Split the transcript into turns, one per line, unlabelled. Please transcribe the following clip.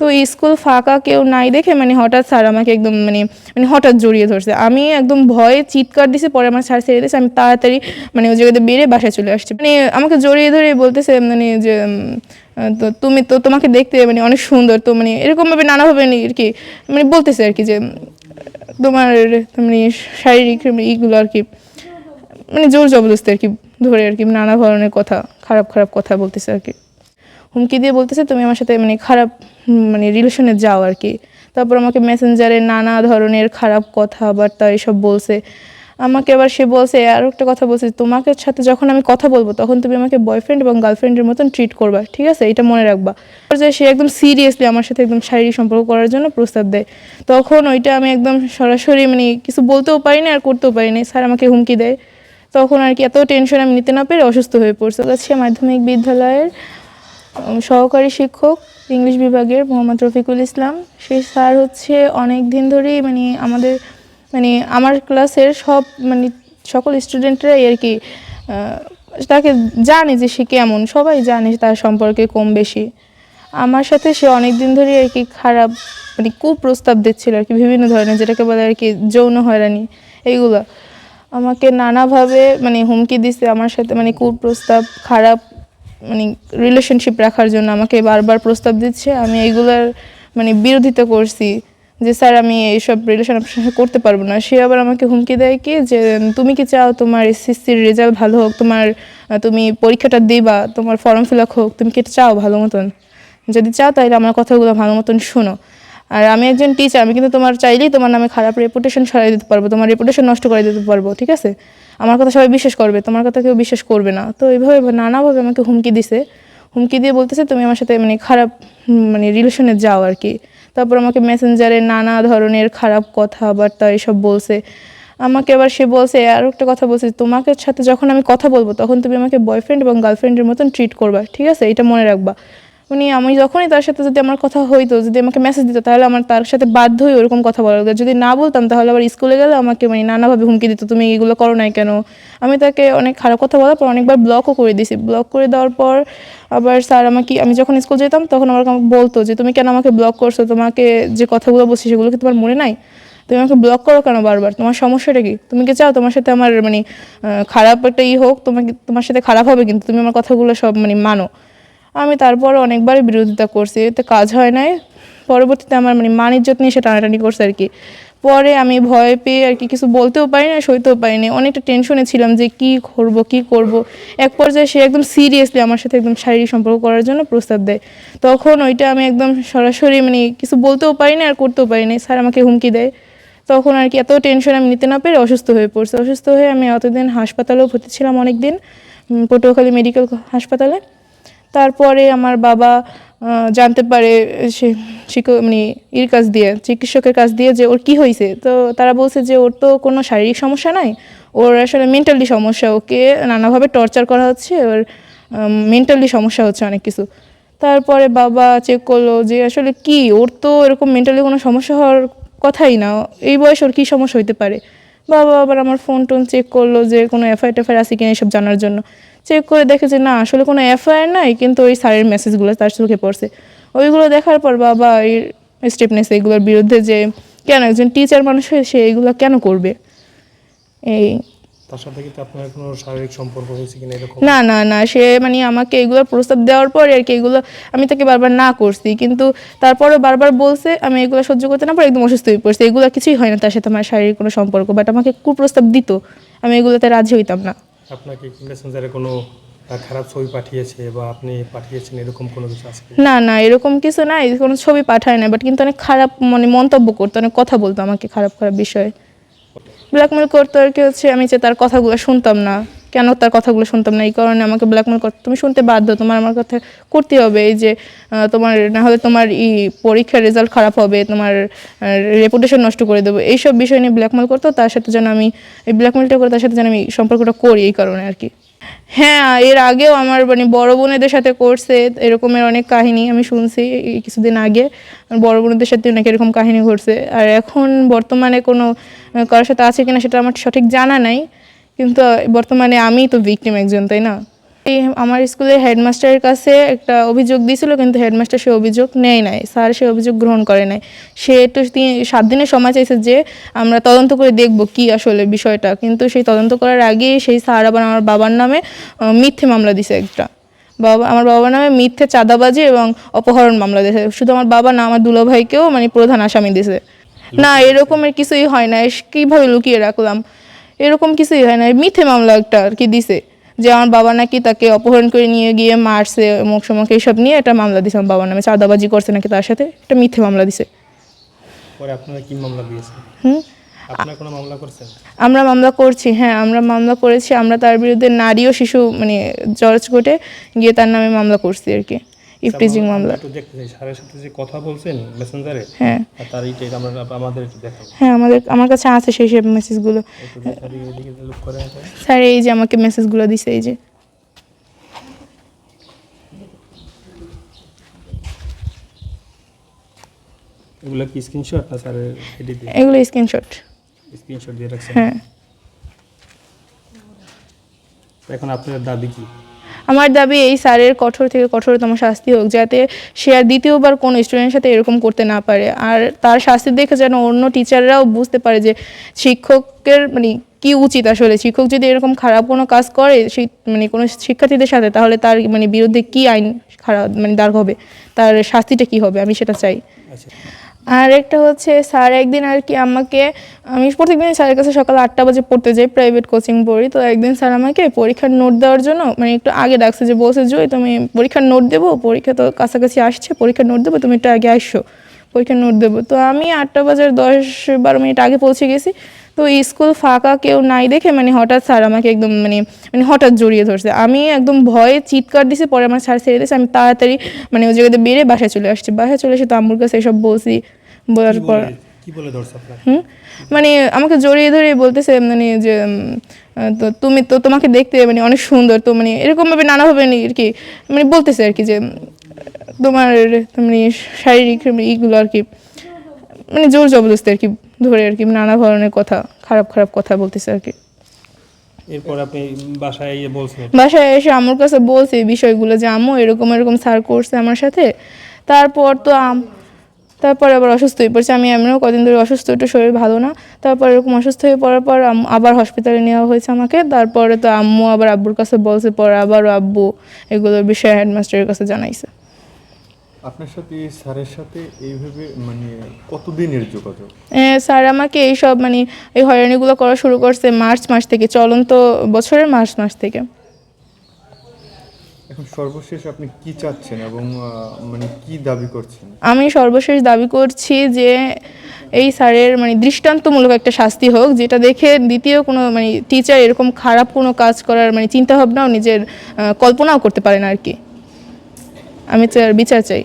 তো স্কুল ফাঁকা কেউ নাই দেখে মানে হঠাৎ স্যার আমাকে একদম মানে মানে হঠাৎ জড়িয়ে ধরছে। আমি একদম ভয়ে চিৎকার দিছে, পরে আমার স্যার ছেড়ে দিয়েছে, আমি তাড়াতাড়ি মানে ওই জায়গাতে বেড়ে বাসায় চলে আসছি। মানে আমাকে জড়িয়ে ধরে বলতেছে মানে যে তো তুমি তো তোমাকে দেখতে মানে অনেক সুন্দর, তো মানে এরকমভাবে নানাভাবে আর কি মানে বলতেছে আর কি যে, তোমার মানে শারীরিক ইগুলো আর কি মানে জোর জবরদস্তি আর কি ধরে আর কি নানা ধরনের কথা, খারাপ খারাপ কথা বলতেছে আর কি। হুমকি দিয়ে বলতেছে, তুমি আমার সাথে মানে খারাপ মানে রিলেশনে যাও আর কি। তারপর আমাকে মেসেঞ্জারে নানা ধরনের খারাপ কথাবার্তা এসব বলছে। আমাকে আবার সে বলছে, আর একটা কথা বলছে, তোমাকে সাথে যখন আমি কথা বলব, তখন তুমি আমাকে বয়ফ্রেন্ড এবং গার্লফ্রেন্ডের মতন ট্রিট করবা, ঠিক আছে? এটা মনে রাখবা। যে সে একদম সিরিয়াসলি আমার সাথে একদম শারীরিক সম্পর্ক করার জন্য প্রস্তাব দেয়। তখন ওইটা আমি একদম সরাসরি মানে কিছু বলতেও পারি না, আর করতেও পারি না। স্যার আমাকে হুমকি দেয়। তখন আর কি এত টেনশন আমি নিতে না পেরে অসুস্থ হয়ে পড়ছে। হচ্ছে মাধ্যমিক বিদ্যালয়ের সহকারী শিক্ষক। ইংলিশ বিভাগের মোহাম্মদ রফিকুল ইসলাম। সেই স্যার হচ্ছে অনেক দিন ধরেই মানে আমাদের মানে আমার ক্লাসের সব মানে সকল স্টুডেন্টরাই আর কি তাকে জানে যে সে কেমন, সবাই জানে তার সম্পর্কে কম বেশি। আমার সাথে সে অনেক দিন ধরেই আর কি খারাপ মানে কুপ্রস্তাব দিচ্ছিল আর কি, বিভিন্ন ধরনের যেটাকে বলে আর কি যৌন হয়রানি, এইগুলো। আমাকে নানাভাবে মানে হুমকি দিছে, আমার সাথে মানে কুপ্রস্তাব, খারাপ মানে রিলেশনশিপ রাখার জন্য আমাকে বারবার প্রস্তাব দিচ্ছে। আমি এইগুলার মানে বিরোধিতা করছি যে, স্যার, আমি এইসব রিলেশন আপনার সঙ্গে করতে পারব না। সে আবার আমাকে হুমকি দেয় কি যে, তুমি কি চাও তোমার এসএসসির রেজাল্ট ভালো হোক? তোমার তুমি পরীক্ষাটা দিবা, তোমার ফর্ম ফিল আপ হোক? তুমি কি চাও ভালো মতন? যদি চাও তাহলে আমার কথাগুলো ভালো মতন শোনো। আর আমি একজন টিচার আমি কিন্তু তোমার চাইলেই তোমার নামে খারাপ রেপুটেশন সরাই দিতে পারব, তোমার রেপুটেশন নষ্ট করে দিতে পারব, ঠিক আছে? আমার কথা সবাই বিশ্বাস করবে, তোমার কথা কেউ বিশ্বাস করবে না। তো এইভাবে নানাভাবে আমাকে হুমকি দিছে। হুমকি দিয়ে বলতেছে, তুমি আমার সাথে মানে খারাপ মানে রিলেশনে যাও আর কি। তারপর আমাকে মেসেঞ্জারে নানা ধরনের খারাপ কথাবার্তা এসব বলছে। আমাকে আবার সে বলছে, আর একটা কথা বলছে, তোমাকে সাথে যখন আমি কথা বলব, তখন তুমি আমাকে বয়ফ্রেন্ড এবং গার্লফ্রেন্ডের মতন ট্রিট করবা, ঠিক আছে? এটা মনে রাখবা। উনি, আমি যখনই তার সাথে যদি আমার কথা হইতো, যদি আমাকে মেসেজ দিত, তাহলে আমার তার সাথে বাধ্য হয়ে ওরকম কথা বলা লাগতো। যদি না বলতাম, তাহলে আবার স্কুলে গেলে আমাকে মানে নানাভাবে হুমকি দিত, তুমি এগুলো করো নাই কেন? আমি তাকে অনেক খারাপ কথা বলার পর অনেকবার ব্লকও করে দিয়েছি। ব্লক করে দেওয়ার পর আবার স্যার আমাকে, আমি যখন স্কুল যেতাম, তখন আমার বলতো যে, তুমি কেন আমাকে ব্লক করছ? তোমাকে যে কথাগুলো বলছি, সেগুলো কি তোমার মনে নাই? তুমি আমাকে ব্লক করো কেন বারবার? তোমার সমস্যাটা কি? তুমি কি চাও তোমার সাথে আমার মানে খারাপ একটা ই হোক? তোমাকে, তোমার সাথে খারাপ হবে কিন্তু, তুমি আমার কথাগুলো সব মানে মানো। আমি তারপরে অনেকবারই বিরোধিতা করছি, এতে কাজ হয় নাই। পরবর্তীতে আমার মানে মান ইজ্জত নিয়ে সে টানাটানি করছে আর কি। পরে আমি ভয় পেয়ে আর কি কিছু বলতেও পারি না, সইতেও পারি না। অনেকটা টেনশনে ছিলাম যে কি করব কি করব। এক পর্যায়ে সে একদম সিরিয়াসলি আমার সাথে একদম শারীরিক সম্পর্ক করার জন্য প্রস্তাব দেয়। তখন ওইটা আমি একদম সরাসরি মানে কিছু বলতেও পারি না আর করতেও পারি না। স্যার আমাকে হুমকি দেয়। তখন আর কি এত টেনশন আমি নিতে না পেরে অসুস্থ হয়ে পড়ছি। অসুস্থ হয়ে আমি অতদিন হাসপাতালেও ভর্তি ছিলাম অনেক দিন পটুয়াখালী মেডিকেল হাসপাতালে। তারপরে আমার বাবা জানতে পারে সে মানে ইর কাছ দিয়ে, চিকিৎসকের কাছ দিয়ে যে ওর কি হয়েছে তো তারা বলছে যে ওর তো কোনো শারীরিক সমস্যা নাই, ওর আসলে মেন্টালি সমস্যা। ওকে নানাভাবে টর্চার করা হচ্ছে, ওর মেন্টালি সমস্যা হচ্ছে অনেক কিছু। তারপরে বাবা চেক করল যে আসলে কি? ওর তো এরকম মেন্টালি কোনো সমস্যা হওয়ার কথাই না। এই বয়স ওর কী সমস্যা হতে পারে? বাবা আবার আমার ফোন টোন চেক করল যে কোনো এফআইআর টেফআইআর আছে কিনা এসব জানার জন্য। চেক করে দেখে যে না, আসলে কোনো এফআইআর নাই, কিন্তু ওই স্যারের মেসেজগুলো তার চোখে পড়ছে। ওইগুলো দেখার পর বাবা এই স্টেপনেস এইগুলোর বিরুদ্ধে যে, কেন একজন টিচার মানুষ হয়ে সে এইগুলো কেন করবে? এই
তার সাথে কি আপনার কোনো শারীরিক সম্পর্ক হয়েছে কিনা এরকম?
না না না সে মানে আমাকে এগুলোর প্রস্তাব দেওয়ার পরে আর কি এগুলো আমি তাকে বারবার না করছি। কিন্তু তারপরে বারবার বলছে আমি এগুলো সহ্য করতে না পারে একদম অসুস্থ হয়ে পড়ছি। এগুলো কিছুই হয় না তার সাথে আমার শারীরিক কোনো সম্পর্ক। বাট আমাকে কুপ্রস্তাব দিত আমি এগুলোতে রাজি হইতাম না।
আপনাকে কি মেসেঞ্জারে কোনো খারাপ ছবি পাঠিয়েছে বা আপনি পাঠিয়েছেন এরকম কোনো কিছু আছে
না না এরকম কিছু নাই কোনো ছবি পাঠায় না বাট কিন্তু অনেক খারাপ মানে মন্তব্য করতো অনেক কথা বলতো আমাকে খারাপ খারাপ বিষয়ে। ব্ল্যাকমেল করতো আর কি হচ্ছে আমি যে তার কথাগুলো শুনতাম না। কেন তার কথাগুলো শুনতাম না? এই কারণে আমাকে ব্ল্যাকমেল করতো। তুমি শুনতে বাধ্য, তোমার আমার কথা করতে হবে। এই যে তোমার না হলে তোমার ই পরীক্ষার রেজাল্ট খারাপ হবে, তোমার রেপুটেশন নষ্ট করে দেবো। এইসব বিষয় নিয়ে ব্ল্যাকমেল করতো, তার সাথে যেন আমি, এই ব্ল্যাকমেলটা করে তার সাথে যেন আমি সম্পর্কটা করি এই কারণে আর কি। হ্যাঁ এর আগেও আমার মানে বড় বোনেদের সাথে করছে, এরকমের অনেক কাহিনী আমি শুনছি কিছুদিন আগে। বড় বোনেদের সাথে অনেক এরকম কাহিনী ঘটছে। আর এখন বর্তমানে কোনো কারোর সাথে আছে কিনা সেটা আমার সঠিক জানা নাই। কিন্তু বর্তমানে আমি তো ভিকটিম একজন, তাই না? আমার স্কুলের হেডমাস্টারের কাছে একটা অভিযোগ দিয়েছিল কিন্তু হেডমাস্টার সে অভিযোগ নেয় নাই। স্যার সে অভিযোগ গ্রহণ করে নাই। সে একটু তিন- সাত দিনের সময় চাইছে যে আমরা তদন্ত করে দেখব কি আসলে বিষয়টা। কিন্তু সেই তদন্ত করার আগেই সেই স্যার আবার আমার বাবার নামে মিথ্যে মামলা দিছে একটা। বাবা আমার বাবার নামে মিথ্যে চাঁদাবাজি এবং অপহরণ মামলা দিয়েছে শুধু আমার বাবা না আমার দুলো ভাইকেও মানে প্রধান আসামি দিছে। না এরকমের কিছুই হয় না কীভাবে লুকিয়ে রাখলাম? এরকম কিছুই হয় না মিথ্যে মামলা একটা আর কি দিছে। যে আমার বাবা নাকি তাকে অপহরণ করে নিয়ে গিয়ে মারছে মুখ সমুখ এইসব নিয়ে একটা মামলা দিছে আমার বাবার নামে চাঁদাবাজি করছে নাকি তার সাথে একটা মিথ্যে মামলা দিছে।
পরে আপনারা কি মামলা দিয়েছেন?
হুম?
আপনারা কোনো মামলা করছেন?
আমরা মামলা করছি হ্যাঁ আমরা মামলা করেছি আমরা তার বিরুদ্ধে নারী ও শিশু মানে জর্জ কোর্টে গিয়ে তার নামে মামলা করছি আর কি। ইফটিজিং মামলা।
একটু দেখতে চাই স্যারের সাথে যে কথা বলছেন মেসেঞ্জারে
হ্যাঁ।
তার এইটাই আমরা আমাদের একটু দেখাবো
হ্যাঁ আমাদের আমার কাছে আছে সেই সব মেসেজগুলো স্যার এই যে আমাকে মেসেজগুলো দিছে এই যে।
এগুলো কি স্ক্রিনশট না স্যারের এডি দিয়ে?
এগুলো স্ক্রিনশট
স্ক্রিনশট দিয়ে রাখছেন?
হ্যাঁ।
এখন আপনার দাবি কি?
আমার দাবি এই স্যারের কঠোর থেকে কঠোরতম শাস্তি হোক, যাতে সে আর দ্বিতীয়বার কোনো স্টুডেন্টের সাথে এরকম করতে না পারে। আর তার শাস্তি দেখে যেন অন্য টিচাররাও বুঝতে পারে যে শিক্ষকের মানে কি উচিত আসলে। শিক্ষক যদি এরকম খারাপ কোনো কাজ করে সেই মানে কোনো শিক্ষার্থীদের সাথে, তাহলে তার মানে বিরুদ্ধে কি আইন খারাপ মানে দাঁড় হবে? তার শাস্তিটা কি হবে? আমি সেটা চাই।
আচ্ছা।
আর একটা হচ্ছে স্যার একদিন আর কি আমাকে, আমি প্রত্যেকদিন স্যারের কাছে সকাল আটটা বাজে পড়তে যাই প্রাইভেট কোচিং পড়ি। তো একদিন স্যার আমাকে পরীক্ষার নোট দেওয়ার জন্য মানে একটু আগে ডাকছে যে বসে জয় তুমি পরীক্ষার নোট দেবো? পরীক্ষা তো কাছাকাছি আসছে, পরীক্ষার নোট দেবো? তুমি একটু আগে আসছো পরীক্ষার নোট দেবো। তো আমি আটটা বাজার দশ বারো মিনিট আগে পৌঁছে গেছি। তো স্কুল ফাঁকা কেউ নাই দেখে মানে হঠাৎ স্যার আমাকে একদম মানে মানে হঠাৎ জড়িয়ে ধরছে। আমি একদম ভয়ে চিৎকার দিছি পরে আমার স্যার ছেড়ে দিয়েছে আমি তাড়াতাড়ি মানে ওই জায়গাতে বেড়ে বাসায় চলে আসছি। বাসায় চলে এসে তো আম্মুর কাছে এসব বলছি বলার পর হুম? মানে আমাকে জড়িয়ে ধরে বলতেছে মানে যে তো তুমি তো তোমাকে দেখতে মানে অনেক সুন্দর তো মানে এরকমভাবে নানাভাবে নি- আর কি মানে বলতেছে আর কি যে তোমার মানে শারীরিক মানে ইগুলো আর কি মানে জোর জবরদস্তি আর কি ধরে আর কি নানা ধরনের কথা খারাপ খারাপ কথা বলতেছে আর কি।
এরপর আপনি বাসায় গিয়ে বলছেন?
বাসায় এসে আমার কাছে বলছে বিষয়গুলো যে আম্মু এরকম এরকম স্যার করছে আমার সাথে। তারপর তো আম তারপর আবার অসুস্থ হয়ে পড়ছে। আমি এমনিও কদিন ধরে অসুস্থ একটু শরীর ভালো না। তারপর এরকম অসুস্থ হয়ে পড়ার পর আবার হসপিটালে নেওয়া হয়েছে আমাকে। তারপরে তো আম্মু আবার আব্বুর কাছে বলছে পরে আবারও আব্বু এগুলোর বিষয়ে হেডমাস্টারের কাছে জানাইছে।
আপনার সাথে স্যারের সাথে এইভাবে মানে কতদিনের যোগাযোগ?
স্যার আমাকে এইসব মানে এই হয়রানিগুলো করা শুরু করছে মার্চ মাস থেকে চলন্ত বছরের মার্চ মাস থেকে।
এখন সর্বশেষ আপনি কি চাচ্ছেন এবং মানে কি দাবি করছেন?
আমি সর্বশেষ দাবি করছি যে এই স্যারের মানে দৃষ্টান্তমূলক একটা শাস্তি হোক যেটা দেখে দ্বিতীয় কোনো মানে টিচার এরকম খারাপ কোনো কাজ করার মানে চিন্তাভাবনাও নিজের কল্পনাও করতে পারে না আর কি। আমি চার- বিচার চাই।